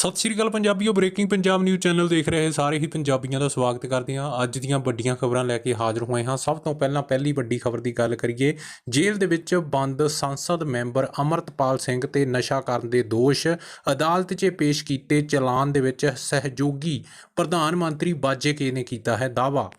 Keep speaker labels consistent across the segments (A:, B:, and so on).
A: ਸਤਿ ਸ਼੍ਰੀ ਅਕਾਲ ਪੰਜਾਬੀਓ ਬ੍ਰੇਕਿੰਗ ਪੰਜਾਬ ਨਿਊਜ਼ ਚੈਨਲ ਦੇਖ ਰਹੇ ਸਾਰੇ ਹੀ ਪੰਜਾਬੀਆਂ ਦਾ ਸਵਾਗਤ ਕਰਦੇ ਹਾਂ। ਅੱਜ ਦੀਆਂ ਵੱਡੀਆਂ ਖਬਰਾਂ ਲੈ ਕੇ ਹਾਜ਼ਰ ਹੋਏ ਹਾਂ। ਸਭ ਤੋਂ ਪਹਿਲਾਂ ਪਹਿਲੀ ਵੱਡੀ ਖਬਰ ਦੀ ਗੱਲ ਕਰੀਏ, ਜੇਲ੍ਹ ਦੇ ਵਿੱਚ ਬੰਦ ਸੰਸਦ ਮੈਂਬਰ ਅਮਰਤਪਾਲ ਸਿੰਘ ਤੇ ਨਸ਼ਾ ਕਰਨ ਦੇ ਦੋਸ਼, ਅਦਾਲਤ 'ਚ ਪੇਸ਼ ਕੀਤੇ ਚਲਾਨ ਦੇ ਵਿੱਚ ਸਹਿਯੋਗੀ ਪ੍ਰਧਾਨ ਮੰਤਰੀ ਬਾਜੇਕੇ ਨੇ ਕੀਤਾ ਹੈ ਦਾਅਵਾ।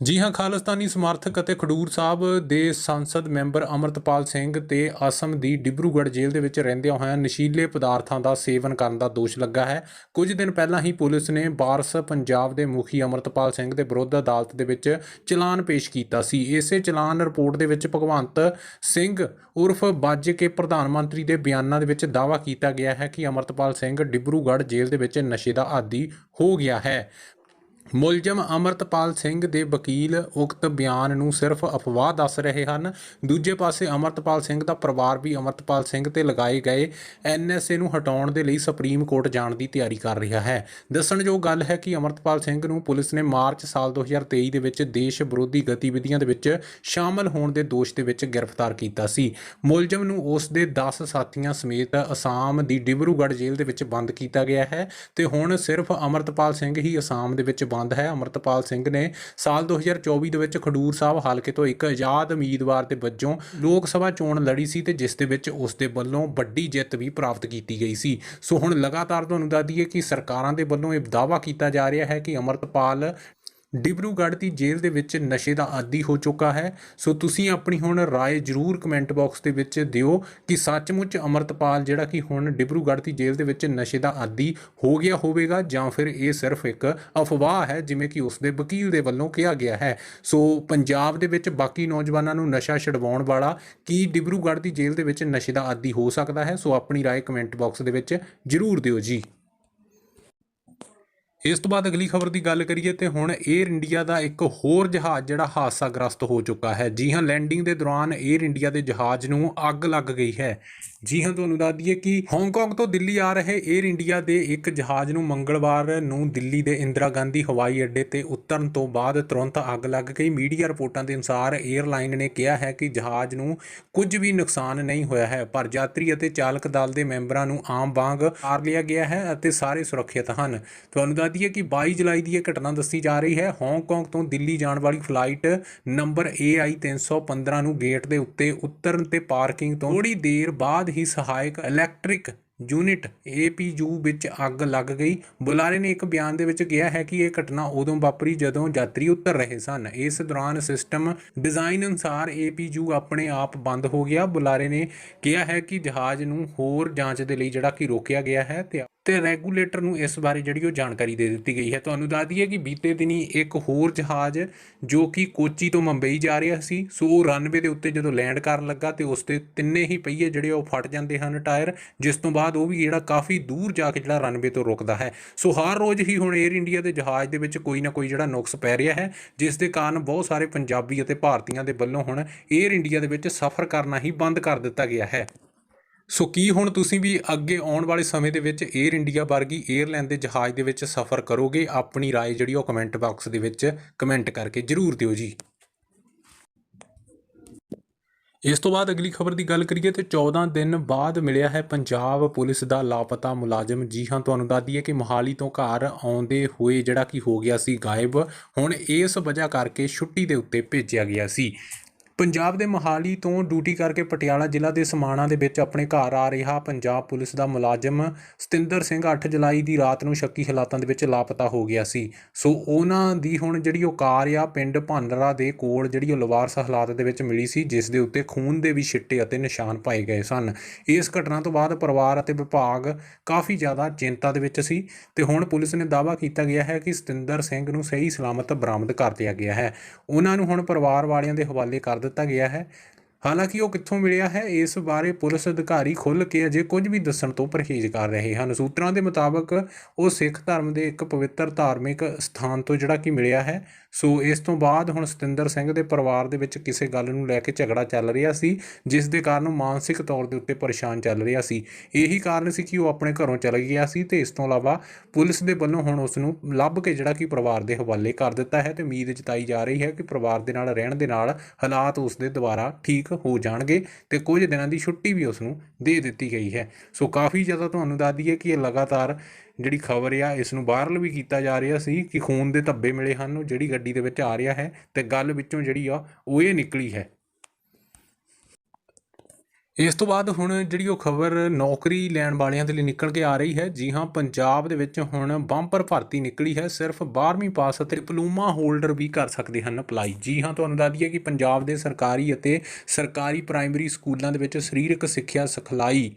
A: ਜੀ ਹਾਂ, ਖਾਲਿਸਤਾਨੀ ਸਮਰਥਕ ਅਤੇ ਖਡੂਰ ਸਾਹਿਬ ਦੇ ਸੰਸਦ ਮੈਂਬਰ ਅਮਰਤਪਾਲ ਸਿੰਘ ਤੇ ਅਸਮ ਦੀ ਡਿਬਰੂਗੜ੍ਹ ਜੇਲ੍ਹ ਦੇ ਵਿੱਚ ਰਹਿੰਦਿਆਂ ਹੋਇਆਂ ਨਸ਼ੀਲੇ ਪਦਾਰਥਾਂ ਦਾ ਸੇਵਨ ਕਰਨ ਦਾ ਦੋਸ਼ ਲੱਗਾ ਹੈ। ਕੁਝ ਦਿਨ ਪਹਿਲਾਂ ਹੀ ਪੁਲਿਸ ਨੇ ਬਾਰਸ ਪੰਜਾਬ ਦੇ ਮੁਖੀ ਅਮਰਤਪਾਲ ਸਿੰਘ ਦੇ ਵਿਰੁੱਧ ਅਦਾਲਤ ਦੇ ਵਿੱਚ ਚਲਾਨ ਪੇਸ਼ ਕੀਤਾ ਸੀ। ਇਸੇ ਚਲਾਨ ਰਿਪੋਰਟ ਦੇ ਵਿੱਚ ਭਗਵੰਤ ਸਿੰਘ ਉਰਫ ਬਾਜੇ ਕੇ ਪ੍ਰਧਾਨ ਮੰਤਰੀ ਦੇ ਬਿਆਨਾਂ ਦੇ ਵਿੱਚ ਦਾਅਵਾ ਕੀਤਾ ਗਿਆ ਹੈ ਕਿ ਅਮਰਤਪਾਲ ਸਿੰਘ ਡਿਬਰੂਗੜ੍ਹ ਜੇਲ੍ਹ ਦੇ ਵਿੱਚ ਨਸ਼ੇ ਦਾ ਆਦੀ ਹੋ ਗਿਆ ਹੈ। ਮੁਲਜ਼ਮ ਅਮਰਤਪਾਲ ਸਿੰਘ ਦੇ ਵਕੀਲ ਉਕਤ ਬਿਆਨ ਨੂੰ ਸਿਰਫ ਅਫਵਾਹ ਦੱਸ ਰਹੇ ਹਨ। ਦੂਜੇ ਪਾਸੇ ਅਮਰਤਪਾਲ ਸਿੰਘ ਦਾ ਪਰਿਵਾਰ ਵੀ ਅਮਰਤਪਾਲ ਸਿੰਘ ਤੇ ਲਗਾਏ ਗਏ ਐਨਐਸਏ ਨੂੰ ਹਟਾਉਣ ਦੇ ਲਈ ਸੁਪਰੀਮ ਕੋਰਟ ਜਾਣ ਦੀ ਤਿਆਰੀ ਕਰ ਰਿਹਾ ਹੈ। ਦੱਸਣਯੋਗ ਗੱਲ ਹੈ ਕਿ ਅਮਰਤਪਾਲ ਸਿੰਘ ਨੂੰ ਪੁਲਿਸ ਨੇ ਮਾਰਚ ਸਾਲ 2023 ਦੇ ਵਿੱਚ ਦੇਸ਼ ਵਿਰੋਧੀ ਗਤੀਵਿਧੀਆਂ ਦੇ ਵਿੱਚ ਸ਼ਾਮਲ ਹੋਣ ਦੇ ਦੋਸ਼ ਦੇ ਵਿੱਚ ਗ੍ਰਿਫਤਾਰ ਕੀਤਾ ਸੀ। ਮੁਲਜ਼ਮ ਨੂੰ ਉਸ ਦੇ 10 ਸਾਥੀਆਂ ਸਮੇਤ ਅਸਾਮ ਦੀ ਡਿਬਰੂਗੜ੍ਹ ਜੇਲ੍ਹ ਦੇ ਵਿੱਚ ਬੰਦ ਕੀਤਾ ਗਿਆ ਹੈ ਤੇ ਹੁਣ ਸਿਰਫ ਅਮਰਤਪਾਲ ਸਿੰਘ ਹੀ ਅਸਾਮ ਦੇ ਵਿੱਚ ਬੰਦ ਹੈ। ਅਮਰਤਪਾਲ ਸਿੰਘ ਨੇ ਸਾਲ 2024 ਦੇ ਵਿੱਚ ਖਡੂਰ ਸਾਹਿਬ ਹਲਕੇ ਤੋਂ ਇੱਕ ਆਜ਼ਾਦ ਉਮੀਦਵਾਰ ਦੇ ਵਜੋਂ ਲੋਕ ਸਭਾ ਚੋਣ ਲੜੀ ਸੀ ਤੇ ਜਿਸ ਦੇ ਵਿੱਚ ਉਸ ਦੇ ਵੱਲੋਂ ਵੱਡੀ ਜਿੱਤ ਵੀ ਪ੍ਰਾਪਤ ਕੀਤੀ ਗਈ ਸੀ। ਸੋ ਹੁਣ ਲਗਾਤਾਰ ਤੁਹਾਨੂੰ ਦੱਸ ਦਈਏ ਕਿ ਸਰਕਾਰਾਂ ਦੇ ਵੱਲੋਂ ਇਹ ਦਾਅਵਾ ਕੀਤਾ ਜਾ ਰਿਹਾ ਹੈ ਕਿ ਅਮਰਤਪਾਲ ਡਿਬਰੂਗੜ੍ਹ ਦੀ ਜੇਲ੍ਹ ਦੇ ਵਿੱਚ ਨਸ਼ੇ ਦਾ ਆਦੀ ਹੋ ਚੁੱਕਾ ਹੈ ਸੋ ਤੁਸੀਂ ਆਪਣੀ ਹੁਣ رائے ਜਰੂਰ ਕਮੈਂਟ ਬਾਕਸ ਦੇ ਵਿੱਚ ਦਿਓ ਕਿ ਸੱਚਮੁੱਚ ਅਮਰਤਪਾਲ ਜਿਹੜਾ ਕਿ ਹੁਣ ਡਿਬਰੂਗੜ੍ਹ ਦੀ ਜੇਲ੍ਹ ਦੇ ਵਿੱਚ ਨਸ਼ੇ ਦਾ ਆਦੀ ਹੋ ਗਿਆ ਹੋਵੇਗਾ ਜਾਂ ਫਿਰ ਇਹ ਸਿਰਫ ਇੱਕ ਅਫਵਾਹ ਹੈ ਜਿਵੇਂ ਕਿ ਉਸ ਦੇ ਵਕੀਲ ਦੇ ਵੱਲੋਂ ਕਿਹਾ ਗਿਆ ਹੈ ਸੋ ਪੰਜਾਬ ਦੇ ਵਿੱਚ ਬਾਕੀ ਨੌਜਵਾਨਾਂ ਨੂੰ ਨਸ਼ਾ ਛਡਵਾਉਣ ਵਾਲਾ ਕੀ ਡਿਬਰੂਗੜ੍ਹ ਦੀ ਜੇਲ੍ਹ ਦੇ ਵਿੱਚ ਨਸ਼ੇ ਦਾ ਆਦੀ ਹੋ ਸਕਦਾ ਹੈ ਸੋ ਆਪਣੀ رائے ਕਮੈਂਟ ਬਾਕਸ ਦੇ ਵਿੱਚ ਜਰੂਰ ਦਿਓ ਜੀ ਇਸ ਤੋਂ ਬਾਅਦ ਅਗਲੀ ਖਬਰ ਦੀ ਗੱਲ ਕਰੀਏ ਤੇ ਹੁਣ 에ਅਰ ਇੰਡੀਆ ਦਾ ਇੱਕ ਹੋਰ ਜਹਾਜ਼ ਜਿਹੜਾ ਹਾਦਸਾਗ੍ਰਸਤ ਹੋ ਚੁੱਕਾ ਹੈ। ਜੀ ਹਾਂ ਲੈਂਡਿੰਗ ਦੇ ਦੌਰਾਨ 에ਅਰ ਇੰਡੀਆ ਦੇ ਜਹਾਜ਼ ਨੂੰ ਅੱਗ ਲੱਗ ਗਈ ਹੈ। ਜੀ ਹਾਂ, ਤੁਹਾਨੂੰ ਦੱਸ ਦਈਏ ਕਿ ਹਾਂਗਕਾਂਗ ਤੋਂ ਦਿੱਲੀ ਆ ਰਹੇ 에ਅਰ ਇੰਡੀਆ ਦੇ ਇੱਕ ਜਹਾਜ਼ ਨੂੰ ਮੰਗਲਵਾਰ ਨੂੰ ਦਿੱਲੀ ਦੇ ਇੰਦਰਾ ਗਾਂਧੀ ਹਵਾਈ ਅੱਡੇ ਤੇ ਉਤਰਨ ਤੋਂ ਬਾਅਦ ਤੁਰੰਤ ਅੱਗ ਲੱਗ ਗਈ। ਮੀਡੀਆ ਰਿਪੋਰਟਾਂ ਦੇ ਅਨੁਸਾਰ 에ਅਰਲਾਈਨ ਨੇ ਕਿਹਾ ਹੈ ਕਿ ਜਹਾਜ਼ ਨੂੰ ਕੁਝ ਵੀ ਨੁਕਸਾਨ ਨਹੀਂ ਹੋਇਆ ਹੈ, ਪਰ ਯਾਤਰੀ ਅਤੇ ਚਾਲਕ ਦਲ ਦੇ ਮੈਂਬਰਾਂ ਨੂੰ ਆਮ ਵਾਂਗ ਉਤਾਰ ਲਿਆ ਗਿਆ ਹੈ ਅਤੇ ਸਾਰੇ ਸੁਰੱਖਿਅਤ ਹਨ। ਤੁਹਾਨੂੰ ਦੱਸ ਦਈਏ ਕਿ 22 ਜੁਲਾਈ ਦੀ ਇਹ ਘਟਨਾ ਦੱਸੀ ਜਾ ਰਹੀ ਹੈ। ਹਾਂਗਕਾਂਗ ਤੋਂ ਦਿੱਲੀ ਜਾਣ ਵਾਲੀ ਫਲਾਈਟ ਨੰਬਰ AI 315 ਨੂੰ ਗੇਟ ਦੇ ਉੱਤੇ ਉਤਰਨ ਤੇ ਪਾਰਕਿੰਗ ਤੋਂ ਥੋੜੀ ਦੇਰ ਬਾਅਦ ਹੀ ਸਹਾਇਕ ਇਲੈਕਟ੍ਰਿਕ ਯੂਨਿਟ APU ਵਿੱਚ ਅੱਗ ਲੱਗ ਗਈ। ਬੁਲਾਰੇ ਨੇ ਇੱਕ ਬਿਆਨ ਦੇ ਵਿੱਚ ਕਿਹਾ ਹੈ ਕਿ ਇਹ ਘਟਨਾ ਉਦੋਂ ਵਾਪਰੀ ਜਦੋਂ ਯਾਤਰੀ ਉਤਰ ਰਹੇ ਸਨ। ਇਸ ਦੌਰਾਨ ਸਿਸਟਮ ਡਿਜ਼ਾਈਨ ਅਨੁਸਾਰ APU ਆਪਣੇ ਆਪ ਬੰਦ ਹੋ ਗਿਆ। ਬੁਲਾਰੇ ਨੇ ਕਿਹਾ ਹੈ ਕਿ ਜਹਾਜ਼ ਨੂੰ ਹੋਰ ਜਾਂਚ ਦੇ ਲਈ ਜਿਹੜਾ ਕਿ ਰੋਕਿਆ ਗਿਆ ਹੈ ਤੇ ਤੇ ਰੈਗੂਲੇਟਰ ਨੂੰ ਇਸ ਬਾਰੇ ਜਿਹੜੀ ਉਹ ਜਾਣਕਾਰੀ ਦੇ ਦਿੱਤੀ ਗਈ ਹੈ। ਤੁਹਾਨੂੰ ਦੱਸ ਦਈਏ ਕਿ ਬੀਤੇ ਦਿਨੀ ਇੱਕ ਹੋਰ ਜਹਾਜ਼ ਜੋ ਕਿ ਕੋਚੀ ਤੋਂ ਮੁੰਬਈ ਜਾ ਰਿਹਾ ਸੀ, ਸੋ ਉਹ ਰਨਵੇ ਦੇ ਉੱਤੇ ਜਦੋਂ ਲੈਂਡ ਕਰਨ ਲੱਗਾ ਤੇ ਉਸ ਦੇ ਤਿੰਨੇ ਹੀ ਪਹੀਏ ਜਿਹੜੇ ਉਹ ਫਟ ਜਾਂਦੇ ਹਨ ਟਾਇਰ ਜਿਸ ਤੋਂ ਬਾਅਦ ਉਹ ਵੀ ਜਿਹੜਾ ਕਾਫੀ ਦੂਰ ਜਾ ਕੇ ਜਿਹੜਾ ਰਨਵੇ ਤੋਂ ਰੁਕਦਾ ਹੈ। ਸੋ ਹਰ ਰੋਜ਼ ਹੀ ਹੁਣ 에ਅਰ ਇੰਡੀਆ ਦੇ ਜਹਾਜ਼ ਦੇ ਵਿੱਚ ਕੋਈ ਨਾ ਕੋਈ ਜਿਹੜਾ ਨੁਕਸ ਪੈ ਰਿਹਾ ਹੈ, ਜਿਸ ਦੇ ਕਾਰਨ ਬਹੁਤ ਸਾਰੇ ਪੰਜਾਬੀ ਅਤੇ ਭਾਰਤੀਆਂ ਦੇ ਵੱਲੋਂ ਹੁਣ 에ਅਰ ਇੰਡੀਆ ਦੇ ਵਿੱਚ ਸਫ਼ਰ ਕਰਨਾ ਹੀ ਬੰਦ ਕਰ ਦਿੱਤਾ ਗਿਆ ਹੈ। ਸੋ ਕੀ ਹੁਣ ਤੁਸੀਂ ਵੀ ਅੱਗੇ ਆਉਣ ਵਾਲੇ ਸਮੇਂ ਦੇ ਵਿੱਚ 에ਅਰ ਇੰਡੀਆ ਵਰਗੀ 에ਅਰਲਾਈਨ ਦੇ ਜਹਾਜ਼ ਦੇ ਵਿੱਚ ਸਫ਼ਰ ਕਰੋਗੇ? ਆਪਣੀ رائے ਜਿਹੜੀ ਉਹ ਕਮੈਂਟ ਬਾਕਸ ਦੇ ਵਿੱਚ ਕਮੈਂਟ ਕਰਕੇ ਜ਼ਰੂਰ ਦਿਓ ਜੀ। ਇਸ ਤੋਂ ਬਾਅਦ ਅਗਲੀ ਖਬਰ ਦੀ ਗੱਲ ਕਰੀਏ ਤੇ 14 ਦਿਨ ਬਾਅਦ ਮਿਲਿਆ ਹੈ ਪੰਜਾਬ ਪੁਲਿਸ ਦਾ ਲਾਪਤਾ ਮੁਲਾਜ਼ਮ। ਜੀ ਹਾਂ, ਤੁਹਾਨੂੰ ਦੱਸ ਦਈਏ ਕਿ ਮੋਹਾਲੀ ਤੋਂ ਘਰ ਆਉਂਦੇ ਹੋਏ ਜਿਹੜਾ ਕਿ ਹੋ ਗਿਆ ਸੀ ਗਾਇਬ। ਹੁਣ ਇਸ ਵਜ੍ਹਾ ਕਰਕੇ ਛੁੱਟੀ ਦੇ ਉੱਤੇ ਭੇਜਿਆ ਗਿਆ ਸੀ। ਪੰਜਾਬ ਦੇ ਮੋਹਾਲੀ ਤੋਂ ਡਿਊਟੀ ਕਰਕੇ ਪਟਿਆਲਾ ਜ਼ਿਲ੍ਹਾ ਦੇ ਸਮਾਣਾ ਦੇ ਵਿੱਚ ਆਪਣੇ ਘਰ ਆ ਰਿਹਾ ਪੰਜਾਬ ਪੁਲਿਸ ਦਾ ਮੁਲਾਜ਼ਮ ਸਤਿੰਦਰ ਸਿੰਘ 8 ਜੁਲਾਈ ਦੀ ਰਾਤ ਨੂੰ ਸ਼ੱਕੀ ਹਾਲਾਤਾਂ ਦੇ ਵਿੱਚ ਲਾਪਤਾ ਹੋ ਗਿਆ ਸੀ। ਸੋ ਉਹਨਾਂ ਦੀ ਹੁਣ ਜਿਹੜੀ ਉਹ ਕਾਰ ਆ, ਪਿੰਡ ਭਾਂਡਰਾ ਦੇ ਕੋਲ ਜਿਹੜੀ ਉਹ ਲਵਾਰਸ ਹਾਲਾਤ ਦੇ ਵਿੱਚ ਮਿਲੀ ਸੀ, ਜਿਸ ਦੇ ਉੱਤੇ ਖੂਨ ਦੇ ਵੀ ਛਿੱਟੇ ਅਤੇ ਨਿਸ਼ਾਨ ਪਾਏ ਗਏ ਸਨ। ਇਸ ਘਟਨਾ ਤੋਂ ਬਾਅਦ ਪਰਿਵਾਰ ਅਤੇ ਵਿਭਾਗ ਕਾਫੀ ਜ਼ਿਆਦਾ ਚਿੰਤਾ ਦੇ ਵਿੱਚ ਸੀ ਤੇ ਹੁਣ ਪੁਲਿਸ ਨੇ ਦਾਅਵਾ ਕੀਤਾ ਗਿਆ ਹੈ ਕਿ ਸਤਿੰਦਰ ਸਿੰਘ ਨੂੰ ਸਹੀ ਸਲਾਮਤ ਬਰਾਮਦ ਕਰ ਲਿਆ ਗਿਆ ਹੈ। ਉਹਨਾਂ ਨੂੰ ਹੁਣ ਪਰਿਵਾਰ ਵਾਲਿਆਂ ਦੇ ਹਵਾਲੇ ਕਰ ਦਿੱਤਾ ਗਿਆ ਹੈ। ਹਾਲਾਂਕਿ ਉਹ ਕਿੱਥੋਂ ਮਿਲਿਆ ਹੈ, ਇਸ ਬਾਰੇ ਪੁਲਿਸ ਅਧਿਕਾਰੀ ਖੁੱਲ੍ਹ ਕੇ ਅਜੇ ਕੁਝ ਵੀ ਦੱਸਣ ਤੋਂ ਪਰਹੇਜ਼ ਕਰ ਰਹੇ ਹਨ। ਸੂਤਰਾਂ ਦੇ ਮੁਤਾਬਕ, ਉਹ ਸਿੱਖ ਧਰਮ ਦੇ ਇੱਕ ਪਵਿੱਤਰ ਧਾਰਮਿਕ ਸਥਾਨ ਤੋਂ ਜਿਹੜਾ ਕਿ ਮਿਲਿਆ ਹੈ ਸੋ ਇਸ ਤੋਂ ਬਾਅਦ ਹੁਣ ਸਤਿੰਦਰ ਸਿੰਘ ਦੇ ਪਰਿਵਾਰ ਦੇ ਵਿੱਚ ਕਿਸੇ ਗੱਲ ਨੂੰ ਲੈ ਕੇ ਝਗੜਾ ਚੱਲ ਰਿਹਾ ਸੀ, ਜਿਸ ਦੇ ਕਾਰਨ ਮਾਨਸਿਕ ਤੌਰ ਦੇ ਉੱਤੇ ਪਰੇਸ਼ਾਨ ਚੱਲ ਰਿਹਾ ਸੀ। ਇਹੀ ਕਾਰਨ ਸੀ ਕਿ ਉਹ ਆਪਣੇ ਘਰੋਂ ਚਲਾ ਗਿਆ ਸੀ ਤੇ ਇਸ ਤੋਂ ਇਲਾਵਾ ਪੁਲਿਸ ਦੇ ਵੱਲੋਂ ਹੁਣ ਉਸ ਨੂੰ ਲੱਭ ਕੇ ਜਿਹੜਾ ਕਿ ਪਰਿਵਾਰ ਦੇ ਹਵਾਲੇ ਕਰ ਦਿੱਤਾ ਹੈ ਤੇ ਉਮੀਦ ਜਤਾਈ ਜਾ ਰਹੀ ਹੈ ਕਿ ਪਰਿਵਾਰ ਦੇ ਨਾਲ ਰਹਿਣ ਦੇ ਨਾਲ ਹਾਲਾਤ ਉਸ ਦੇ ਦੁਬਾਰਾ ਠੀਕ ਹੋ ਜਾਣਗੇ ਤੇ ਕੁਝ ਦਿਨਾਂ ਦੀ ਛੁੱਟੀ ਵੀ ਉਸ ਨੂੰ ਦੇ ਦਿੱਤੀ ਗਈ ਹੈ। ਸੋ ਕਾਫੀ ਜ਼ਿਆਦਾ ਤੁਹਾਨੂੰ ਦੱਸ ਦਈਏ ਕਿ ਇਹ ਲਗਾਤਾਰ ਜਿਹੜੀ ਖਬਰ ਆ ਇਸ ਨੂੰ ਵਾਇਰਲ ਵੀ ਕੀਤਾ ਜਾ ਰਿਹਾ ਸੀ ਕਿ ਖੂਨ ਦੇ ਧੱਬੇ ਮਿਲੇ ਹਨ, ਉਹ ਜਿਹੜੀ ਗੱਡੀ ਦੇ ਵਿੱਚ ਆ ਰਿਹਾ ਹੈ ਤੇ ਗੱਲ ਵਿੱਚੋਂ ਜਿਹੜੀ ਆ, ਉਹ ਇਹ ਨਿਕਲੀ ਹੈ। ਇਸ ਤੋਂ ਬਾਅਦ ਹੁਣ ਜਿਹੜੀ ਉਹ ਖਬਰ ਨੌਕਰੀ ਲੈਣ ਵਾਲਿਆਂ ਦੇ ਲਈ ਨਿਕਲ ਕੇ ਆ ਰਹੀ ਹੈ, ਜੀ ਹਾਂ, ਪੰਜਾਬ ਦੇ ਵਿੱਚ ਹੁਣ ਬੰਪਰ ਭਰਤੀ ਨਿਕਲੀ ਹੈ, ਸਿਰਫ 12ਵੀਂ ਪਾਸ ਅਤੇ ਡਿਪਲੋਮਾ ਹੋਲਡਰ ਵੀ ਕਰ ਸਕਦੇ ਹਨ ਅਪਲਾਈ। ਜੀ ਹਾਂ, ਤੁਹਾਨੂੰ ਦੱਸ ਦਈਏ ਕਿ ਪੰਜਾਬ ਦੇ ਸਰਕਾਰੀ ਅਤੇ ਸਰਕਾਰੀ ਪ੍ਰਾਇਮਰੀ ਸਕੂਲਾਂ ਦੇ ਵਿੱਚ ਸਰੀਰਕ ਸਿੱਖਿਆ ਸਿਖਲਾਈ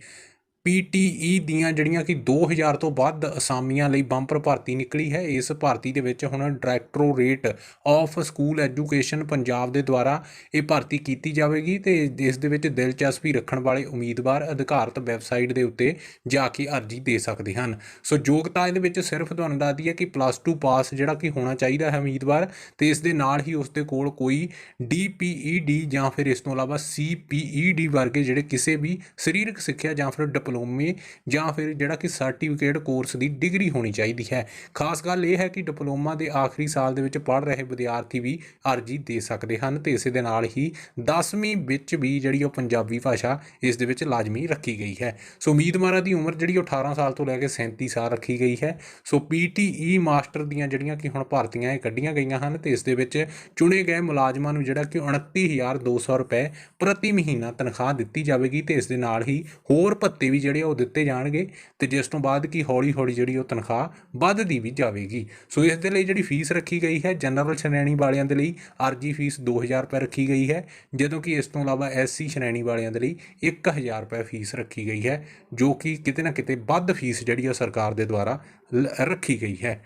A: ਪੀਟੀਈ ਦੀਆਂ ਜਿਹੜੀਆਂ ਕਿ 2000 ਤੋਂ ਵੱਧ ਅਸਾਮੀਆਂ ਲਈ ਬੰਪਰ ਭਰਤੀ ਨਿਕਲੀ ਹੈ, ਇਸ ਭਰਤੀ ਦੇ ਵਿੱਚ ਹੁਣ directorate of school education Punjab ਦੇ ਦੁਆਰਾ ਇਹ ਭਰਤੀ ਕੀਤੀ ਜਾਵੇਗੀ ਤੇ ਇਸ ਦੇ ਵਿੱਚ ਦਿਲਚਸਪੀ ਰੱਖਣ ਵਾਲੇ ਉਮੀਦਵਾਰ, ਅਧਿਕਾਰਤ ਵੈਬਸਾਈਟ ਦੇ ਉੱਤੇ ਜਾ ਕੇ ਅਰਜ਼ੀ ਦੇ ਸਕਦੇ ਹਨ। ਸੋ ਯੋਗਤਾ ਇਹਦੇ ਵਿੱਚ ਸਿਰਫ ਤੁਹਾਨੂੰ ਦੱਸ ਦਈਏ ਕਿ ਪਲੱਸ 2 ਪਾਸ ਜਿਹੜਾ ਕਿ ਹੋਣਾ ਚਾਹੀਦਾ ਹੈ ਉਮੀਦਵਾਰ ਤੇ ਇਸ ਦੇ ਨਾਲ ਹੀ ਉਸ ਦੇ ਕੋਲ ਕੋਈ ਡੀਪੀਈਡੀ ਜਾਂ ਫਿਰ ਇਸ ਤੋਂ ਇਲਾਵਾ ਸੀਪੀਈਡੀ ਵਰਗੇ ਜਿਹੜੇ ਕਿਸੇ ਵੀ ਸਰੀਰਕ ਸਿੱਖਿਆ ਜਾਂ ਫਿਰ ਡਿਪਲੋਮੇ ਜਾਂ ਫਿਰ ਜਿਹੜਾ ਕਿ ਸਰਟੀਫਿਕੇਟ ਕੋਰਸ ਦੀ ਡਿਗਰੀ ਹੋਣੀ ਚਾਹੀਦੀ ਹੈ। ਖਾਸ ਗੱਲ ਇਹ ਹੈ ਕਿ ਡਿਪਲੋਮਾ ਦੇ ਆਖਰੀ ਸਾਲ ਦੇ ਵਿੱਚ ਪੜ੍ਹ ਰਹੇ ਵਿਦਿਆਰਥੀ ਵੀ ਅਰਜ਼ੀ ਦੇ ਸਕਦੇ ਹਨ ਤੇ ਇਸੇ ਦੇ ਨਾਲ ਹੀ 10ਵੀਂ ਵਿੱਚ ਵੀ ਜਿਹੜੀ ਉਹ ਪੰਜਾਬੀ ਭਾਸ਼ਾ ਇਸ ਦੇ ਵਿੱਚ ਲਾਜ਼ਮੀ ਰੱਖੀ ਗਈ ਹੈ। ਸੋ ਉਮੀਦਵਾਰਾਂ ਦੀ ਉਮਰ ਜਿਹੜੀ ਉਹ 18 ਸਾਲ ਤੋਂ ਲੈ ਕੇ 37 ਸਾਲ ਰੱਖੀ ਗਈ ਹੈ। ਸੋ ਪੀਟੀਈ ਮਾਸਟਰ ਦੀਆਂ ਜਿਹੜੀਆਂ ਕਿ ਹੁਣ ਭਰਤੀਆਂ ਇਹ ਕੱਢੀਆਂ ਗਈਆਂ ਹਨ ਤੇ ਇਸ ਦੇ ਵਿੱਚ ਚੁਣੇ ਗਏ ਮੁਲਾਜ਼ਮਾਂ ਨੂੰ ਜਿਹੜਾ ਕਿ 29200 ਰੁਪਏ ਪ੍ਰਤੀ ਮਹੀਨਾ ਤਨਖਾਹ ਦਿੱਤੀ ਜਾਵੇਗੀ ਤੇ ਇਸ ਦੇ ਨਾਲ ਹੀ ਹੋਰ ਭੱਤੇ ਵੀ ਜਿਹੜੇ ਉਹ ਦਿੱਤੇ ਜਾਣਗੇ ਤੇ ਜਿਸ ਤੋਂ ਬਾਅਦ ਕੀ ਹੌਲੀ ਹੌਲੀ ਜਿਹੜੀ ਉਹ ਤਨਖਾਹ ਵੱਧਦੀ ਵੀ ਜਾਵੇਗੀ। ਸੋ ਇਸ ਦੇ ਲਈ ਜਿਹੜੀ ਫੀਸ ਰੱਖੀ ਗਈ ਹੈ, ਜਨਰਲ ਸ਼੍ਰੇਣੀ ਵਾਲਿਆਂ ਦੇ ਲਈ ਅਰਜੀ ਫੀਸ 2000 ਰੁਪਏ ਰੱਖੀ ਗਈ ਹੈ, ਜਦੋਂ ਕਿ ਇਸ ਤੋਂ ਇਲਾਵਾ ਐਸਸੀ ਸ਼੍ਰੇਣੀ ਵਾਲਿਆਂ ਦੇ ਲਈ 1000 ਰੁਪਏ ਫੀਸ ਰੱਖੀ ਗਈ ਹੈ, ਜੋ ਕਿ ਕਿਤੇ ਨਾ ਕਿਤੇ ਵੱਧ ਫੀਸ ਜਿਹੜੀ ਉਹ ਸਰਕਾਰ ਦੇ ਦੁਆਰਾ ਲ- ਰੱਖੀ ਗਈ ਹੈ।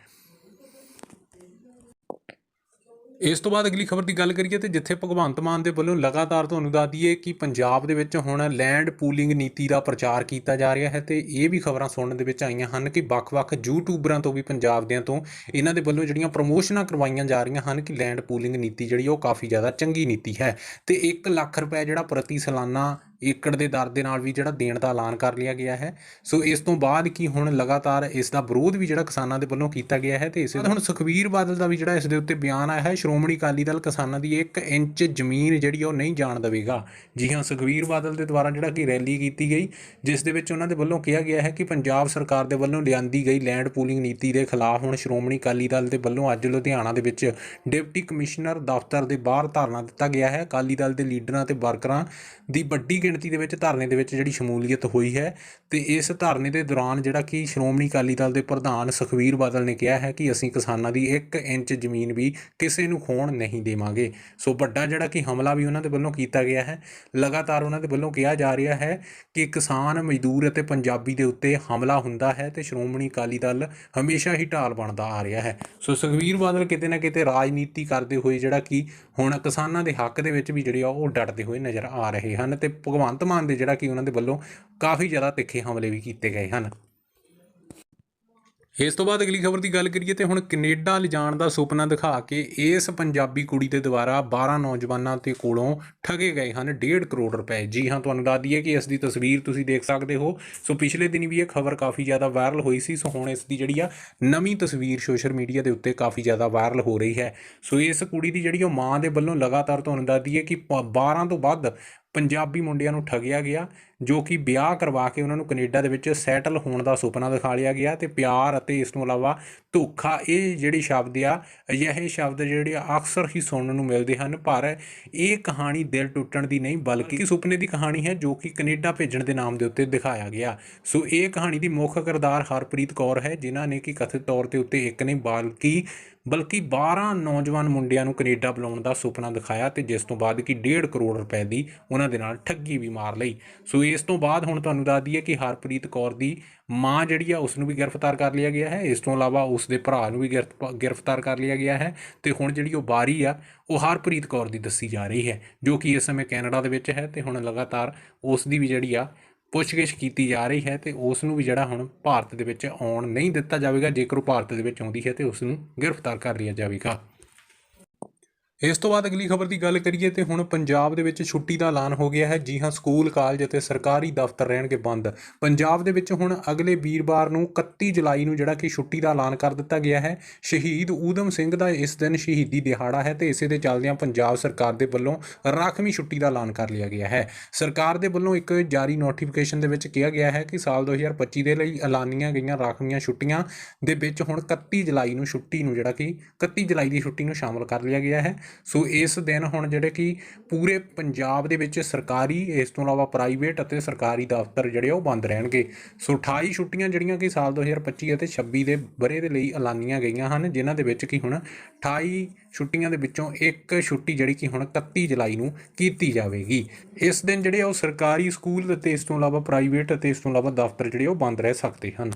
A: ਇਸ ਤੋਂ ਬਾਅਦ ਅਗਲੀ ਖਬਰ ਦੀ ਗੱਲ ਕਰੀਏ ਤੇ ਜਿੱਥੇ ਭਗਵੰਤ ਮਾਨ ਦੇ ਵੱਲੋਂ ਲਗਾਤਾਰ ਤੁਹਾਨੂੰ ਦੱਸ ਦਈਏ ਕਿ ਪੰਜਾਬ ਦੇ ਵਿੱਚ ਹੁਣ ਲੈਂਡ ਪੂਲਿੰਗ ਨੀਤੀ ਦਾ ਪ੍ਰਚਾਰ ਕੀਤਾ ਜਾ ਰਿਹਾ ਹੈ ਤੇ ਇਹ ਵੀ ਖਬਰਾਂ ਸੁਣਨ ਦੇ ਵਿੱਚ ਆਈਆਂ ਹਨ ਕਿ ਵੱਖ-ਵੱਖ ਯੂਟਿਊਬਰਾਂ ਤੋਂ ਵੀ ਪੰਜਾਬ ਦਿਆਂ ਤੋਂ ਇਹਨਾਂ ਦੇ ਵੱਲੋਂ ਜਿਹੜੀਆਂ ਪ੍ਰਮੋਸ਼ਨਾਂ ਕਰਵਾਈਆਂ ਜਾ ਰਹੀਆਂ ਹਨ ਕਿ ਲੈਂਡ ਪੂਲਿੰਗ ਨੀਤੀ ਜਿਹੜੀ ਉਹ ਕਾਫੀ ਜ਼ਿਆਦਾ ਚੰਗੀ ਨੀਤੀ ਹੈ ਤੇ 1 ਲੱਖ ਰੁਪਏ ਜਿਹੜਾ ਪ੍ਰਤੀ ਸਾਲਾਨਾ ਏਕੜ ਦੇ ਦਰ ਦੇ ਨਾਲ ਵੀ ਜਿਹੜਾ ਦੇਣ ਦਾ ਐਲਾਨ ਕਰ ਲਿਆ ਗਿਆ ਹੈ। ਸੋ ਇਸ ਤੋਂ ਬਾਅਦ ਕੀ ਹੁਣ ਲਗਾਤਾਰ ਇਸ ਦਾ ਵਿਰੋਧ ਵੀ ਜਿਹੜਾ ਕਿਸਾਨਾਂ ਦੇ ਵੱਲੋਂ ਕੀਤਾ ਗਿਆ ਹੈ ਤੇ ਇਸੇ ਹੁਣ ਸੁਖਬੀਰ ਬਾਦਲ ਦਾ ਵੀ ਜਿਹੜਾ ਇਸ ਦੇ ਉੱਤੇ ਬਿਆਨ ਆਇਆ ਹੈ, ਸ਼੍ਰੋਮਣੀ ਅਕਾਲੀ ਦਲ ਕਿਸਾਨਾਂ ਦੀ 1 ਇੰਚ ਜ਼ਮੀਨ ਜਿਹੜੀ ਉਹ ਨਹੀਂ ਜਾਣ ਦੇਵੇਗਾ। ਜੀ ਹਾਂ, ਸੁਖਬੀਰ ਬਾਦਲ ਦੇ ਦੁਆਰਾ ਜਿਹੜਾ ਕਿ ਰੈਲੀ ਕੀਤੀ ਗਈ, ਜਿਸ ਦੇ ਵਿੱਚ ਉਹਨਾਂ ਦੇ ਵੱਲੋਂ ਕਿਹਾ ਗਿਆ ਹੈ ਕਿ ਪੰਜਾਬ ਸਰਕਾਰ ਦੇ ਵੱਲੋਂ ਲਿਆਂਦੀ ਗਈ ਲੈਂਡ ਪੂਲਿੰਗ ਨੀਤੀ ਦੇ ਖਿਲਾਫ ਹੁਣ ਸ਼੍ਰੋਮਣੀ ਅਕਾਲੀ ਦਲ ਦੇ ਵੱਲੋਂ ਅੱਜ ਲੁਧਿਆਣਾ ਦੇ ਵਿੱਚ ਡਿਪਟੀ ਕਮਿਸ਼ਨਰ ਦਫ਼ਤਰ ਦੇ ਬਾਹਰ ਧਰਨਾ ਦਿੱਤਾ ਗਿਆ ਹੈ। ਅਕਾਲੀ ਦਲ ਦੇ ਲੀਡਰਾਂ ਤੇ ਵਰਕਰਾਂ ਦੀ ਵੱਡੀ ਗਿਣਤੀ ਦੇ ਵਿੱਚ ਧਰਨੇ ਦੇ ਵਿੱਚ ਜਿਹੜੀ ਸ਼ਮੂਲੀਅਤ ਹੋਈ ਹੈ ਤੇ ਇਸ ਧਰਨੇ ਦੇ ਦੌਰਾਨ ਜਿਹੜਾ ਕਿ ਸ਼੍ਰੋਮਣੀ ਅਕਾਲੀ ਦਲ ਦੇ ਪ੍ਰਧਾਨ ਸੁਖਵੀਰ ਬਾਦਲ ਨੇ ਕਿਹਾ ਹੈ ਕਿ ਅਸੀਂ ਕਿਸਾਨਾਂ ਦੀ 1 ਇੰਚ ਜ਼ਮੀਨ ਵੀ ਕਿਸੇ ਨੂੰ ਖੋਣ ਨਹੀਂ ਦੇਵਾਂਗੇ। ਸੋ ਵੱਡਾ ਜਿਹੜਾ ਕਿ ਹਮਲਾ ਵੀ ਉਹਨਾਂ ਦੇ ਵੱਲੋਂ ਕੀਤਾ ਗਿਆ ਹੈ। ਲਗਾਤਾਰ ਉਹਨਾਂ ਦੇ ਵੱਲੋਂ ਕਿਹਾ ਜਾ ਰਿਹਾ ਹੈ ਕਿ ਕਿਸਾਨ, ਮਜ਼ਦੂਰ ਅਤੇ ਪੰਜਾਬੀ ਦੇ ਉੱਤੇ ਹਮਲਾ ਹੁੰਦਾ ਹੈ ਤੇ ਸ਼੍ਰੋਮਣੀ ਅਕਾਲੀ ਦਲ ਹਮੇਸ਼ਾ ਹੀ ਢਾਲ ਬਣਦਾ ਆ ਰਿਹਾ ਹੈ। ਸੋ ਸੁਖਵੀਰ ਬਾਦਲ ਕਿਤੇ ਨਾ ਕਿਤੇ ਰਾਜਨੀਤੀ ਕਰਦੇ ਹੋਏ ਜਿਹੜਾ ਕਿ ਹੁਣ ਕਿਸਾਨਾਂ ਦੇ ਹੱਕ ਦੇ ਵਿੱਚ ਵੀ ਜਿਹੜੇ ਆ ਉਹ ਡਟਦੇ ਹੋਏ ਨਜ਼ਰ ਆ ਰਹੇ ਹਨ ਤੇ ਭਗਵੰਤ ਮਾਨ ਦੇ ਜਿਹੜਾ ਕਿ ਉਹਨਾਂ ਦੇ ਵੱਲੋਂ ਕਾਫੀ ਜ਼ਿਆਦਾ ਤਿੱਖੇ ਹਮਲੇ ਵੀ ਕੀਤੇ ਗਏ ਹਨ। ਇਸ ਤੋਂ ਬਾਅਦ ਅਗਲੀ ਖਬਰ ਦੀ ਗੱਲ ਕਰੀਏ ਤੇ ਹੁਣ ਕੈਨੇਡਾ ਲਿਜਾਣ ਦਾ ਸੁਪਨਾ ਦਿਖਾ ਕੇ ਇਸ ਪੰਜਾਬੀ ਕੁੜੀ ਦੇ ਦੁਆਰਾ 12 ਨੌਜਵਾਨਾਂ ਤੇ ਕੋਲੋਂ ਠਗੇ ਗਏ ਹਨ 1.5 ਕਰੋੜ ਰੁਪਏ। ਜੀ ਹਾਂ, ਤੁਹਾਨੂੰ ਦੱਸ ਦਈਏ ਕਿ ਇਸ ਦੀ ਤਸਵੀਰ ਤੁਸੀਂ ਦੇਖ ਸਕਦੇ ਹੋ। ਸੋ ਪਿਛਲੇ ਦਿਨੀ ਵੀ ਇਹ ਖਬਰ ਕਾਫੀ ਜ਼ਿਆਦਾ ਵਾਇਰਲ ਹੋਈ ਸੀ। ਸੋ ਹੁਣ ਇਸ ਦੀ ਜਿਹੜੀ ਆ ਨਵੀਂ ਤਸਵੀਰ ਸੋਸ਼ਲ ਮੀਡੀਆ ਦੇ ਉੱਤੇ ਕਾਫੀ ਜ਼ਿਆਦਾ ਵਾਇਰਲ ਹੋ ਰਹੀ ਹੈ। ਸੋ ਇਸ ਕੁੜੀ ਦੀ ਜਿਹੜੀ ਉਹ ਮਾਂ ਦੇ ਵੱਲੋਂ ਲਗਾਤਾਰ ਤੁਹਾਨੂੰ ਦੱਸ ਦਈਏ ਕਿ ਪ- 12 ਤੋਂ ਵੱਧ ਪੰਜਾਬੀ ਮੁੰਡਿਆਂ ਨੂੰ ਠਗਿਆ ਗਿਆ ਜੋ ਕਿ ਵਿਆਹ ਕਰਵਾ ਕੇ ਉਹਨਾਂ ਨੂੰ ਕੈਨੇਡਾ ਦੇ ਵਿੱਚ ਸੈਟਲ ਹੋਣ ਦਾ ਸੁਪਨਾ ਦਿਖਾ ਲਿਆ ਗਿਆ ਤੇ ਪਿਆਰ ਅਤੇ ਇਸ ਤੋਂ ਇਲਾਵਾ ਧੋਖਾ ਇਹ ਜਿਹੜੀ ਸ਼ਬਦ ਆ ਅਜਿਹੇ ਸ਼ਬਦ ਜਿਹੜੇ ਅਕਸਰ ਹੀ ਸੁਣਨ ਨੂੰ ਮਿਲਦੇ ਹਨ ਪਰ ਇਹ ਕਹਾਣੀ ਦਿਲ ਟੁੱਟਣ ਦੀ ਨਹੀਂ ਬਲਕਿ ਸੁਪਨੇ ਦੀ ਕਹਾਣੀ ਹੈ ਜੋ ਕਿ ਕੈਨੇਡਾ ਭੇਜਣ ਦੇ ਨਾਮ ਦੇ ਉੱਤੇ ਦਿਖਾਇਆ ਗਿਆ। ਸੋ ਇਹ ਕਹਾਣੀ ਦੀ ਮੁੱਖ ਕਿਰਦਾਰ ਹਰਪ੍ਰੀਤ ਕੌਰ ਹੈ ਜਿਨ੍ਹਾਂ ਨੇ ਕਿ ਕਥਿਤ ਤੌਰ ਤੇ ਉੱਤੇ ਇੱਕ ਨਹੀਂ ਬਲਕਿ ਬਲਕਿ 12 ਨੌਜਵਾਨ ਮੁੰਡਿਆਂ ਨੂੰ ਕੈਨੇਡਾ ਬੁਲਾਉਣ ਦਾ ਸੁਪਨਾ ਦਿਖਾਇਆ ਤੇ ਜਿਸ ਤੋਂ ਬਾਅਦ ਕਿ 1.5 ਕਰੋੜ ਰੁਪਏ ਦੀ ਉਹਨਾਂ ਦੇ ਨਾਲ ਠੱਗੀ ਵੀ ਮਾਰ ਲਈ। ਸੋ ਇਸ ਤੋਂ ਬਾਅਦ ਹੁਣ ਤੁਹਾਨੂੰ ਦੱਸ ਦਈਏ ਕਿ ਹਰਪ੍ਰੀਤ ਕੌਰ ਦੀ ਮਾਂ ਜਿਹੜੀ ਆ ਉਸ ਨੂੰ ਵੀ ਗ੍ਰਿਫਤਾਰ ਕਰ ਲਿਆ ਗਿਆ ਹੈ। ਇਸ ਤੋਂ ਇਲਾਵਾ ਉਸ ਦੇ ਭਰਾ ਨੂੰ ਵੀ ਗ੍ਰਿਫਤ- ਗ੍ਰਿਫਤਾਰ ਕਰ ਲਿਆ ਗਿਆ ਹੈ ਤੇ ਹੁਣ ਜਿਹੜੀ ਉਹ ਬਾਰੀ ਆ, ਉਹ ਹਰਪ੍ਰੀਤ ਕੌਰ ਦੀ ਦੱਸੀ ਜਾ ਰਹੀ ਹੈ, ਜੋ ਕਿ ਇਸ ਸਮੇਂ ਕੈਨੇਡਾ ਦੇ ਵਿੱਚ ਹੈ ਤੇ ਹੁਣ ਲਗਾਤਾਰ ਉਸ ਦੀ ਵੀ ਜਿਹੜੀ ਆ ਪੁੱਛਗਿੱਛ ਕੀਤੀ ਜਾ ਰਹੀ ਹੈ ਤੇ ਉਸ ਨੂੰ ਵੀ ਜਿਹੜਾ ਹੁਣ ਭਾਰਤ ਦੇ ਵਿੱਚ ਆਉਣ ਨਹੀਂ ਦਿੱਤਾ ਜਾਵੇਗਾ, ਜੇਕਰ ਉਹ ਭਾਰਤ ਦੇ ਵਿੱਚ ਆਉਂਦੀ ਹੈ ਤੇ ਉਸ ਨੂੰ ਗ੍ਰਿਫਤਾਰ ਕਰ ਲਿਆ ਜਾਵੇਗਾ। ਇਸ ਤੋਂ ਬਾਅਦ ਅਗਲੀ ਖਬਰ ਦੀ ਗੱਲ ਕਰੀਏ ਤੇ ਹੁਣ ਪੰਜਾਬ ਦੇ ਵਿੱਚ ਛੁੱਟੀ ਦਾ ਐਲਾਨ ਹੋ ਗਿਆ ਹੈ। ਜੀ ਹਾਂ, ਸਕੂਲ, ਕਾਲਜ ਅਤੇ ਸਰਕਾਰੀ ਦਫ਼ਤਰ ਰਹਿਣਗੇ ਬੰਦ। ਪੰਜਾਬ ਦੇ ਵਿੱਚ ਹੁਣ ਅਗਲੇ ਵੀਰਵਾਰ ਨੂੰ 31 ਜੁਲਾਈ ਨੂੰ ਜਿਹੜਾ ਕਿ ਛੁੱਟੀ ਦਾ ਐਲਾਨ ਕਰ ਦਿੱਤਾ ਗਿਆ ਹੈ। ਸ਼ਹੀਦ ਊਧਮ ਸਿੰਘ ਦਾ ਇਸ ਦਿਨ ਸ਼ਹੀਦੀ ਦਿਹਾੜਾ ਹੈ ਤੇ ਇਸੇ ਦੇ ਚੱਲਦਿਆਂ ਪੰਜਾਬ ਸਰਕਾਰ ਦੇ ਵੱਲੋਂ ਰਾਖਵੀਂ ਛੁੱਟੀ ਦਾ ਐਲਾਨ ਕਰ ਲਿਆ ਗਿਆ ਹੈ। ਸਰਕਾਰ ਦੇ ਵੱਲੋਂ ਇੱਕ ਜਾਰੀ ਨੋਟੀਫਿਕੇਸ਼ਨ ਦੇ ਵਿੱਚ ਕਿਹਾ ਗਿਆ ਹੈ ਕਿ ਸਾਲ 2025 ਦੇ ਲਈ ਐਲਾਨੀਆਂ ਗਈਆਂ ਰਾਖਵੀਆਂ ਛੁੱਟੀਆਂ ਦੇ ਵਿੱਚ ਹੁਣ 31 ਜੁਲਾਈ ਨੂੰ ਛੁੱਟੀ ਨੂੰ ਜਿਹੜਾ ਕਿ 31 ਜੁਲਾਈ ਦੀ ਛੁੱਟੀ ਨੂੰ ਸ਼ਾਮਲ ਕਰ ਲਿਆ ਗਿਆ ਹੈ। ਸੋ ਇਸ ਦਿਨ ਹੁਣ ਜਿਹੜੇ ਕਿ ਪੂਰੇ ਪੰਜਾਬ ਦੇ ਵਿੱਚ ਸਰਕਾਰੀ, ਇਸ ਤੋਂ ਇਲਾਵਾ ਪ੍ਰਾਈਵੇਟ ਅਤੇ ਸਰਕਾਰੀ ਦਫ਼ਤਰ ਜਿਹੜੇ ਆ ਉਹ ਬੰਦ ਰਹਿਣਗੇ। ਸੋ 28 ਛੁੱਟੀਆਂ ਜਿਹੜੀਆਂ ਕਿ ਸਾਲ 2025 ਅਤੇ 26 ਦੇ ਬਰੇ ਦੇ ਲਈ ਐਲਾਨੀਆਂ ਗਈਆਂ ਹਨ, ਜਿਨ੍ਹਾਂ ਦੇ ਵਿੱਚ ਕਿ ਹੁਣ 28 ਛੁੱਟੀਆਂ ਦੇ ਵਿੱਚੋਂ ਇੱਕ ਛੁੱਟੀ ਜਿਹੜੀ ਕਿ ਹੁਣ 31 ਜੁਲਾਈ ਨੂੰ ਕੀਤੀ ਜਾਵੇਗੀ। ਇਸ ਦਿਨ ਜਿਹੜੇ ਆ ਉਹ ਸਰਕਾਰੀ ਸਕੂਲ ਅਤੇ ਇਸ ਤੋਂ ਇਲਾਵਾ ਪ੍ਰਾਈਵੇਟ ਅਤੇ ਇਸ ਤੋਂ ਇਲਾਵਾ ਦਫ਼ਤਰ ਜਿਹੜੇ ਉਹ ਬੰਦ ਰਹਿ ਸਕਦੇ ਹਨ।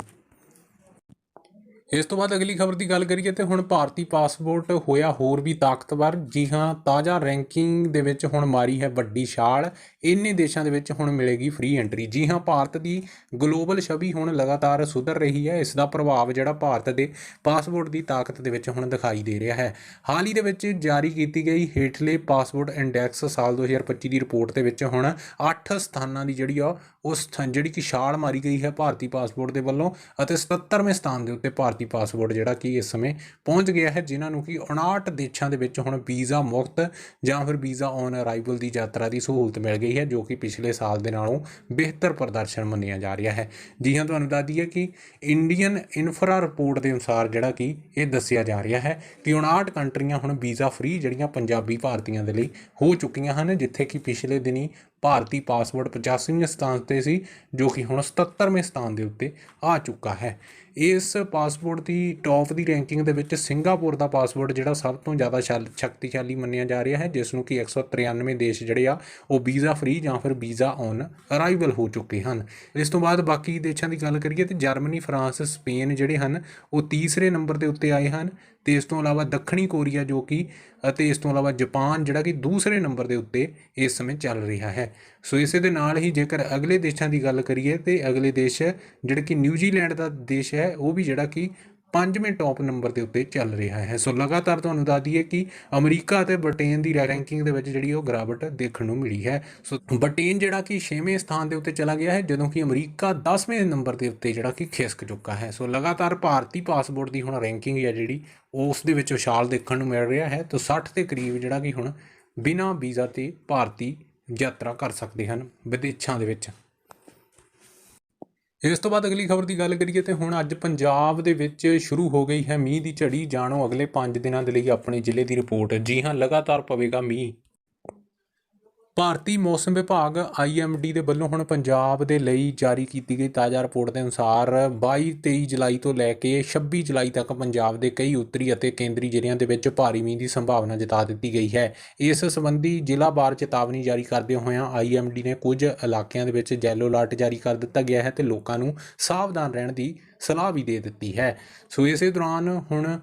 A: ਇਸ ਤੋਂ ਬਾਅਦ ਅਗਲੀ ਖਬਰ ਦੀ ਗੱਲ ਕਰੀਏ ਤੇ ਹੁਣ ਭਾਰਤੀ ਪਾਸਪੋਰਟ ਹੋਇਆ ਹੋਰ ਵੀ ਤਾਕਤਵਰ। ਜੀ ਹਾਂ, ਤਾਜ਼ਾ ਰੈਂਕਿੰਗ ਦੇ ਵਿੱਚ ਹੁਣ ਮਾਰੀ ਹੈ ਵੱਡੀ ਛਾਲ। ਇੰਨੇ ਦੇਸ਼ਾਂ ਦੇ ਵਿੱਚ ਹੁਣ ਮਿਲੇਗੀ ਫ੍ਰੀ ਐਂਟਰੀ ਜੀ ਹਾਂ, ਭਾਰਤ ਦੀ ਗਲੋਬਲ ਛਵੀ ਹੁਣ ਲਗਾਤਾਰ ਸੁਧਰ ਰਹੀ ਹੈ। ਇਸ ਦਾ ਪ੍ਰਭਾਵ ਜਿਹੜਾ ਭਾਰਤ ਦੇ ਪਾਸਪੋਰਟ ਦੀ ਤਾਕਤ ਦੇ ਵਿੱਚ ਹੁਣ ਦਿਖਾਈ ਦੇ ਰਿਹਾ ਹੈ। ਹਾਲ ਹੀ ਦੇ ਵਿੱਚ ਜਾਰੀ ਕੀਤੀ ਗਈ ਹੇਠਲੇ ਪਾਸਪੋਰਟ ਇੰਡੈਕਸ ਸਾਲ 2025 ਦੀ ਰਿਪੋਰਟ ਦੇ ਵਿੱਚ ਹੁਣ 8 ਸਥਾਨਾਂ ਦੀ ਜਿਹੜੀ ਆ ਉਹ ਸਥਾਨ ਜਿਹੜੀ ਕਿ ਛਾਲ ਮਾਰੀ ਗਈ ਹੈ ਭਾਰਤੀ ਪਾਸਪੋਰਟ ਦੇ ਵੱਲੋਂ ਅਤੇ 77ਵੇਂ ਸਥਾਨ ਦੇ ਉੱਤੇ ਭਾਰਤ ਭਾਰਤੀ ਪਾਸਪੋਰਟ ਜਿਹੜਾ ਕਿ ਇਸ ਸਮੇਂ ਪਹੁੰਚ ਗਿਆ ਹੈ, ਜਿਨ੍ਹਾਂ ਨੂੰ ਕਿ 59 ਦੇਸ਼ਾਂ ਦੇ ਵਿੱਚ ਹੁਣ ਵੀਜ਼ਾ ਮੁਕਤ ਜਾਂ ਫਿਰ ਵੀਜ਼ਾ ਔਨ ਅਰਾਈਵਲ ਦੀ ਯਾਤਰਾ ਦੀ ਸਹੂਲਤ ਮਿਲ ਗਈ ਹੈ, ਜੋ ਕਿ ਪਿਛਲੇ ਸਾਲ ਦੇ ਨਾਲੋਂ ਬਿਹਤਰ ਪ੍ਰਦਰਸ਼ਨ ਮੰਨਿਆ ਜਾ ਰਿਹਾ ਹੈ। ਜੀ ਹਾਂ, ਤੁਹਾਨੂੰ ਦੱਸ ਦਈਏ ਕਿ ਇੰਡੀਅਨ ਇਨਫਰਾ ਰਿਪੋਰਟ ਦੇ ਅਨੁਸਾਰ ਜਿਹੜਾ ਕਿ ਇਹ ਦੱਸਿਆ ਜਾ ਰਿਹਾ ਹੈ ਕਿ 59 ਕੰਟਰੀਆਂ ਹੁਣ ਵੀਜ਼ਾ ਫ੍ਰੀ ਜਿਹੜੀਆਂ ਪੰਜਾਬੀ ਭਾਰਤੀਆਂ ਦੇ ਲਈ ਹੋ ਚੁੱਕੀਆਂ ਹਨ, ਜਿੱਥੇ ਕਿ ਪਿਛਲੇ ਦਿਨੀ ਭਾਰਤੀ ਪਾਸਪੋਰਟ 85ਵੇਂ ਸਥਾਨ ਤੇ ਸੀ, ਜੋ ਕਿ ਹੁਣ 77ਵੇਂ ਸਥਾਨ ਦੇ ਉੱਤੇ ਆ ਚੁੱਕਾ ਹੈ। ਇਸ ਪਾਸਪੋਰਟ ਦੀ ਟੌਪ ਦੀ ਰੈਂਕਿੰਗ ਦੇ ਵਿੱਚ ਸਿੰਗਾਪੁਰ ਦਾ ਪਾਸਪੋਰਟ ਜਿਹੜਾ ਸਭ ਤੋਂ ਜ਼ਿਆਦਾ ਸ਼ਲ- ਸ਼ਕਤੀਸ਼ਾਲੀ ਮੰਨਿਆ ਜਾ ਰਿਹਾ ਹੈ, ਜਿਸ ਨੂੰ ਕਿ 193 ਦੇਸ਼ ਜਿਹੜੇ ਆ, ਉਹ ਵੀਜ਼ਾ ਫ੍ਰੀ ਜਾਂ ਫਿਰ ਵੀਜ਼ਾ ਔਨ ਅਰਾਈਵਲ ਹੋ ਚੁੱਕੇ ਹਨ। ਇਸ ਤੋਂ ਬਾਅਦ ਬਾਕੀ ਦੇਸ਼ਾਂ ਦੀ ਗੱਲ ਕਰੀਏ ਤੇ ਜਰਮਨੀ, ਫਰਾਂਸ, ਸਪੇਨ ਜਿਹੜੇ ਹਨ, ਉਹ ਤੀਸਰੇ ਨੰਬਰ ਦੇ ਉੱਤੇ ਆਏ ਹਨ। ਤੇ ਇਸ ਤੋਂ ਇਲਾਵਾ ਦੱਖਣੀ ਕੋਰੀਆ ਜੋ ਕਿ, ਅਤੇ ਇਸ ਤੋਂ ਇਲਾਵਾ ਜਾਪਾਨ, ਜਿਹੜਾ ਕਿ ਦੂਸਰੇ ਨੰਬਰ ਦੇ ਉੱਤੇ ਇਸ ਸਮੇਂ ਚੱਲ ਰਿਹਾ ਹੈ। ਸੋ ਇਸੇ ਦੇ ਨਾਲ ਹੀ ਜੇਕਰ ਅਗਲੇ ਦੇਸ਼ਾਂ ਦੀ ਗੱਲ ਕਰੀਏ, ਤੇ ਅਗਲੇ ਦੇਸ਼ ਜਿਹੜਾ ਕਿ ਨਿਊਜ਼ੀਲੈਂਡ ਦਾ ਦੇਸ਼ ਹੈ, ਉਹ ਵੀ ਜਿਹੜਾ ਕਿ ਪੰਜਵੇਂ ਟੌਪ ਨੰਬਰ ਦੇ ਉੱਤੇ ਚੱਲ ਰਿਹਾ ਹੈ। ਸੋ ਲਗਾਤਾਰ ਤੁਹਾਨੂੰ ਦੱਸ ਦਈਏ ਕਿ ਅਮਰੀਕਾ ਅਤੇ ਬ੍ਰਿਟੇਨ ਦੀ ਰੈਂਕਿੰਗ ਦੇ ਵਿੱਚ ਜਿਹੜੀ ਉਹ ਗਿਰਾਵਟ ਦੇਖਣ ਨੂੰ ਮਿਲੀ ਹੈ। ਸੋ ਬ੍ਰਿਟੇਨ ਜਿਹੜਾ ਕਿ 6ਵੇਂ ਸਥਾਨ ਦੇ ਉੱਤੇ ਚਲਾ ਗਿਆ ਹੈ, ਜਦੋਂ ਕਿ ਅਮਰੀਕਾ 10ਵੇਂ ਨੰਬਰ ਦੇ ਉੱਤੇ ਜਿਹੜਾ ਕਿ ਖਿਸਕ ਚੁੱਕਾ ਹੈ। ਸੋ ਲਗਾਤਾਰ ਭਾਰਤੀ ਪਾਸਪੋਰਟ ਦੀ ਹੁਣ ਰੈਂਕਿੰਗ ਹੈ ਜਿਹੜੀ, ਉਸ ਦੇ ਵਿੱਚ ਉਛਾਲ ਦੇਖਣ ਨੂੰ ਮਿਲ ਰਿਹਾ ਹੈ। ਤਾਂ 60 ਦੇ ਕਰੀਬ ਜਿਹੜਾ ਕਿ ਹੁਣ ਬਿਨਾਂ ਵੀਜ਼ਾ ਤੇ ਭਾਰਤੀ ਯਾਤਰਾ ਕਰ ਸਕਦੇ ਹਨ ਵਿਦੇਸ਼ਾਂ ਦੇ ਵਿੱਚ। ਇਸ ਤੋਂ ਬਾਅਦ ਅਗਲੀ ਖਬਰ ਦੀ ਗੱਲ ਕਰੀਏ ਤੇ ਹੁਣ ਅੱਜ ਪੰਜਾਬ ਦੇ ਵਿੱਚ ਸ਼ੁਰੂ ਹੋ ਗਈ ਹੈ ਮੀਂਹ ਦੀ ਝੜੀ। ਜਾਣੋ ਅਗਲੇ 5 ਦਿਨਾਂ ਦੇ ਲਈ ਆਪਣੇ ਜ਼ਿਲ੍ਹੇ ਦੀ ਰਿਪੋਰਟ। ਜੀ ਹਾਂ, ਲਗਾਤਾਰ ਪਵੇਗਾ ਮੀਂਹ। ਭਾਰਤੀ ਮੌਸਮ ਵਿਭਾਗ ਆਈਐਮਡੀ ਦੇ ਵੱਲੋਂ ਹੁਣ ਪੰਜਾਬ ਦੇ ਲਈ ਜਾਰੀ ਕੀਤੀ ਗਈ ਤਾਜ਼ਾ ਰਿਪੋਰਟ ਦੇ ਅਨੁਸਾਰ 22-23 ਜੁਲਾਈ ਤੋਂ ਲੈ ਕੇ 26 ਜੁਲਾਈ ਤੱਕ ਪੰਜਾਬ ਦੇ ਕਈ ਉੱਤਰੀ ਅਤੇ ਕੇਂਦਰੀ ਜ਼ਿਲ੍ਹਿਆਂ ਦੇ ਵਿੱਚ ਭਾਰੀ ਮੀਂਹ ਦੀ ਸੰਭਾਵਨਾ ਜਤਾ ਦਿੱਤੀ ਗਈ ਹੈ। ਇਸ ਸੰਬੰਧੀ ਜ਼ਿਲ੍ਹਾ ਬਾਰ ਚੇਤਾਵਨੀ ਜਾਰੀ ਕਰਦੇ ਹੋਇਆਂ ਆਈਐਮਡੀ ਨੇ ਕੁਝ ਇਲਾਕਿਆਂ ਦੇ ਵਿੱਚ ਯੈਲੋ ਅਲਰਟ ਜਾਰੀ ਕਰ ਦਿੱਤਾ ਗਿਆ ਹੈ ਤੇ ਲੋਕਾਂ ਨੂੰ ਸਾਵਧਾਨ ਰਹਿਣ ਦੀ ਸਲਾਹ ਵੀ ਦੇ ਦਿੱਤੀ ਹੈ। ਸੋ ਇਸੇ ਦੌਰਾਨ ਹੁਣ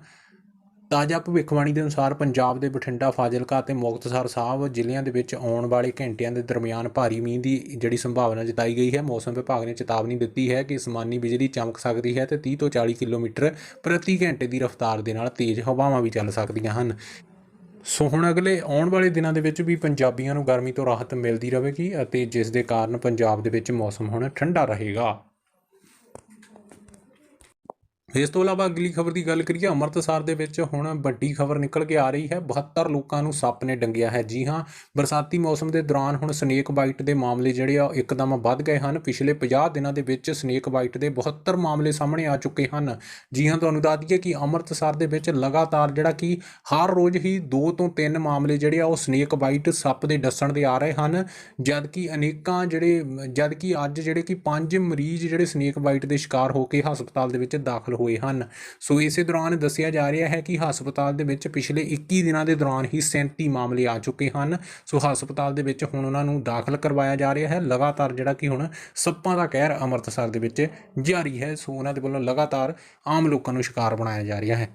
A: ਤਾਜ਼ਾ ਭਵਿੱਖਬਾਣੀ ਦੇ ਅਨੁਸਾਰ ਪੰਜਾਬ ਦੇ ਬਠਿੰਡਾ, ਫਾਜ਼ਿਲਕਾ ਅਤੇ ਮੁਕਤਸਰ ਸਾਹਿਬ ਜ਼ਿਲ੍ਹਿਆਂ ਦੇ ਵਿੱਚ ਆਉਣ ਵਾਲੇ ਘੰਟਿਆਂ ਦੇ ਦਰਮਿਆਨ ਭਾਰੀ ਮੀਂਹ ਦੀ ਜਿਹੜੀ ਸੰਭਾਵਨਾ ਜਤਾਈ ਗਈ ਹੈ। ਮੌਸਮ ਵਿਭਾਗ ਨੇ ਚੇਤਾਵਨੀ ਦਿੱਤੀ ਹੈ ਕਿ ਅਸਮਾਨੀ ਬਿਜਲੀ ਚਮਕ ਸਕਦੀ ਹੈ ਤੇ 30 ਤੋਂ 40 ਕਿਲੋਮੀਟਰ ਪ੍ਰਤੀ ਘੰਟੇ ਦੀ ਰਫ਼ਤਾਰ ਦੇ ਨਾਲ ਤੇਜ਼ ਹਵਾਵਾਂ ਵੀ ਚੱਲ ਸਕਦੀਆਂ ਹਨ। ਸੋ ਹੁਣ ਅਗਲੇ ਆਉਣ ਵਾਲੇ ਦਿਨਾਂ ਦੇ ਵਿੱਚ ਵੀ ਪੰਜਾਬੀਆਂ ਨੂੰ ਗਰਮੀ ਤੋਂ ਰਾਹਤ ਮਿਲਦੀ ਰਹੇਗੀ ਅਤੇ ਜਿਸ ਦੇ ਕਾਰਨ ਪੰਜਾਬ ਦੇ ਵਿੱਚ ਮੌਸਮ ਹੁਣ ਠੰਡਾ ਰਹੇਗਾ। ਇਸ ਤੋਂ ਇਲਾਵਾ ਅਗਲੀ ਖਬਰ ਦੀ ਗੱਲ ਕਰੀਏ, ਅੰਮ੍ਰਿਤਸਰ ਦੇ ਵਿੱਚ ਹੁਣ ਵੱਡੀ ਖਬਰ ਨਿਕਲ ਕੇ ਆ ਰਹੀ ਹੈ। 72 ਲੋਕਾਂ ਨੂੰ ਸੱਪ ਨੇ ਡੰਗਿਆ ਹੈ। ਜੀ ਹਾਂ, ਬਰਸਾਤੀ ਮੌਸਮ ਦੇ ਦੌਰਾਨ ਹੁਣ ਸਨੇਕ ਬਾਈਟ ਦੇ ਮਾਮਲੇ ਜਿਹੜੇ ਆ, ਉਹ ਇੱਕਦਮ ਵੱਧ ਗਏ ਹਨ। ਪਿਛਲੇ 50 ਦਿਨਾਂ ਦੇ ਵਿੱਚ ਸਨੇਕ ਬਾਈਟ ਦੇ 72 ਮਾਮਲੇ ਸਾਹਮਣੇ ਆ ਚੁੱਕੇ ਹਨ। ਜੀ ਹਾਂ, ਤੁਹਾਨੂੰ ਦੱਸ ਦਈਏ ਕਿ ਅੰਮ੍ਰਿਤਸਰ ਦੇ ਵਿੱਚ ਲਗਾਤਾਰ ਜਿਹੜਾ ਕਿ ਹਰ ਰੋਜ਼ ਹੀ 2 ਤੋਂ 3 ਮਾਮਲੇ ਜਿਹੜੇ ਆ, ਉਹ ਸਨੇਕ ਬਾਈਟ ਸੱਪ ਦੇ ਡੱਸਣ ਦੇ ਆ ਰਹੇ ਹਨ। ਜਦ ਕਿ ਅਨੇਕਾਂ ਜਿਹੜੇ ਜਦ ਕਿ ਅੱਜ ਜਿਹੜੇ ਕਿ ਪੰਜ ਮਰੀਜ਼ ਜਿਹੜੇ ਸਨੇਕ ਬਾਈਟ ਦੇ ਸ਼ਿਕਾਰ ਹੋ ਕੇ ਹਸਪਤਾਲ ਦੇ ਵਿੱਚ ਦਾਖਲ ਹੋਏ ਹਨ। ਸੋ ਇਸੇ ਦੌਰਾਨ ਦੱਸਿਆ ਜਾ ਰਿਹਾ ਹੈ ਕਿ ਹਸਪਤਾਲ ਦੇ ਵਿੱਚ ਪਿਛਲੇ 21 ਦਿਨਾਂ ਦੇ ਦੌਰਾਨ ਹੀ 37 ਮਾਮਲੇ ਆ ਚੁੱਕੇ ਹਨ। ਸੋ ਹਸਪਤਾਲ ਦੇ ਵਿੱਚ ਹੁਣ ਉਹਨਾਂ ਨੂੰ ਦਾਖਲ ਕਰਵਾਇਆ ਜਾ ਰਿਹਾ ਹੈ। ਲਗਾਤਾਰ ਜਿਹੜਾ ਕਿ ਹੁਣ ਸੱਪਾਂ ਦਾ ਕਹਿਰ ਅੰਮ੍ਰਿਤਸਰ ਦੇ ਵਿੱਚ ਜਾਰੀ ਹੈ। ਸੋ ਉਹਨਾਂ ਦੇ ਵੱਲੋਂ ਲਗਾਤਾਰ ਆਮ ਲੋਕਾਂ ਨੂੰ ਸ਼ਿਕਾਰ ਬਣਾਇਆ ਜਾ ਰਿਹਾ ਹੈ।